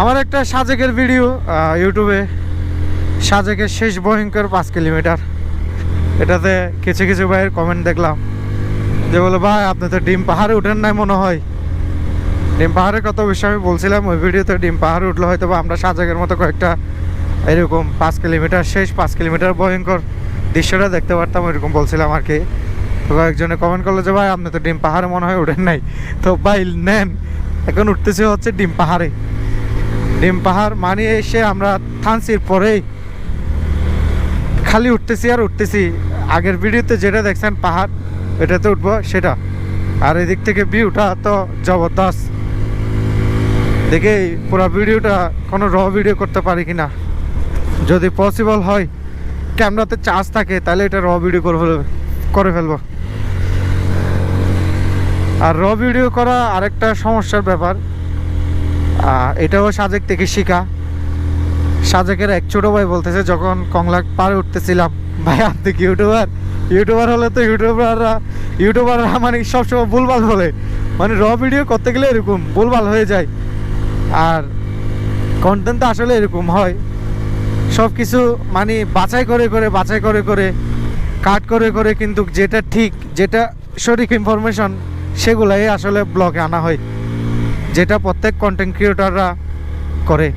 আমার একটা সাজেকের ভিডিও ইউটিউবে সাজেকের শেষ ভয়ঙ্কর পাঁচ কিলোমিটার। এটাতে কিছু কিছু ভাইয়ের কমেন্ট দেখলাম। যে বলে, ভাই, আপনি তো ডিম পাহাড়ে উঠেন নাই মনে হয়। ডিম পাহাড়ের কত বিষয় আমি বলছিলাম, ওই ভিডিওতে ডিম পাহাড়ে উঠলে হয়তো বা আমরা সাজেকের মতো কয়েকটা এরকম পাঁচ কিলোমিটার, শেষ পাঁচ কিলোমিটার ভয়ঙ্কর দৃশ্যটা দেখতে পারতাম এরকম বলছিলাম আর কি। তো কয়েকজনে কমেন্ট করল যে, ভাই, আপনি তো ডিম পাহাড়ে মনে হয় উঠেন নাই। তো ভাই, নেন। এখন উঠতেছে হচ্ছে ডিম পাহাড়ে। ডিম পাহাড় মানে এসে আমরা থানসির পরেই খালি উঠতেছি আর উঠতেছি। আগের ভিডিওতে যেটা দেখছেন পাহাড়, এটাতে উঠবো সেটা। আর এদিক থেকে ভিউটা তো জবরদস্ত। দেখে পুরো ভিডিওটা কোনো র ভিডিও করতে পারি কি না যদি পসিবল হয় ক্যামেরাতে চার্জ থাকে, তাহলে এটা র ভিডিও করে ফেলবে, করে ফেলব। আর র ভিডিও করা আরেকটা সমস্যার ব্যাপার। এটাও সাজেক থেকে শিখা। সাজেকের এক ছোটো ভাই বলতেছে, যখন কংলা পারে উঠতেছিলাম, ভাই, আপনি কি ইউটিউবার? ইউটিউবার হলে তো ইউটিউবাররা ইউটিউবাররা মানে সবসময় ভুলভাল বলে। মানে র ভিডিও করতে গেলে এরকম ভুলভাল হয়ে যায়। আর কন্টেন্ট তো আসলে এরকম হয়। সব কিছু মানে বাছাই করে করে, বাছাই করে করে কাট করে করে কিন্তু যেটা ঠিক, যেটা সঠিক ইনফরমেশন সেগুলাই আসলে ব্লগে আনা হয়। যেটা প্রত্যেক কন্টেন্ট ক্রিয়েটাররা করে।